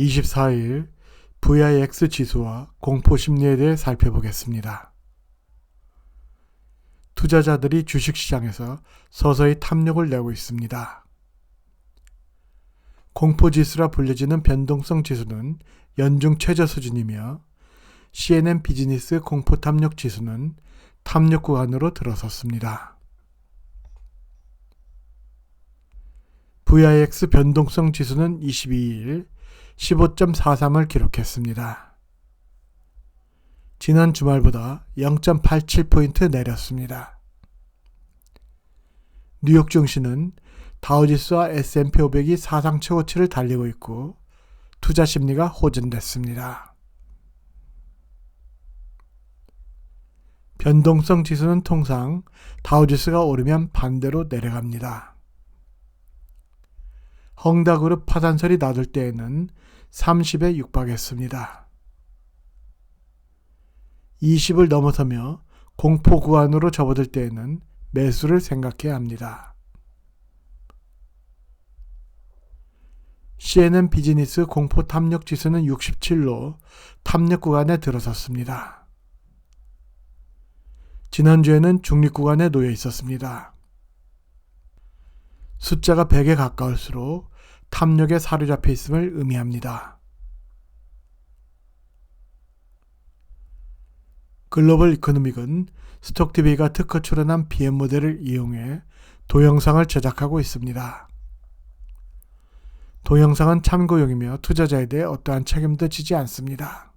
24일 VIX 지수와 공포 심리에 대해 살펴보겠습니다. 투자자들이 주식시장에서 서서히 탐욕을 내고 있습니다. 공포지수라 불려지는 변동성 지수는 연중 최저 수준이며 CNN 비즈니스 공포 탐욕 지수는 탐욕 구간으로 들어섰습니다. VIX 변동성 지수는 22일 15.43을 기록했습니다. 지난 주말보다 0.87포인트 내렸습니다. 뉴욕 증시는 다우지수와 S&P 500이 사상 최고치를 달리고 있고 투자 심리가 호전됐습니다. 변동성 지수는 통상 다우지수가 오르면 반대로 내려갑니다. 헝다그룹 파산설이 나돌 때에는 30에 육박했습니다. 20을 넘어서며 공포 구간으로 접어들 때에는 매수를 생각해야 합니다. CNN 비즈니스 공포 탐욕 지수는 67로 탐욕 구간에 들어섰습니다. 지난주에는 중립 구간에 놓여 있었습니다. 숫자가 100에 가까울수록 탐욕에 사로잡혀 있음을 의미합니다. 글로벌 이코노믹은 스톡TV가 특허 출원한 BM 모델을 이용해 동영상을 제작하고 있습니다. 동영상은 참고용이며 투자자에 대해 어떠한 책임도 지지 않습니다.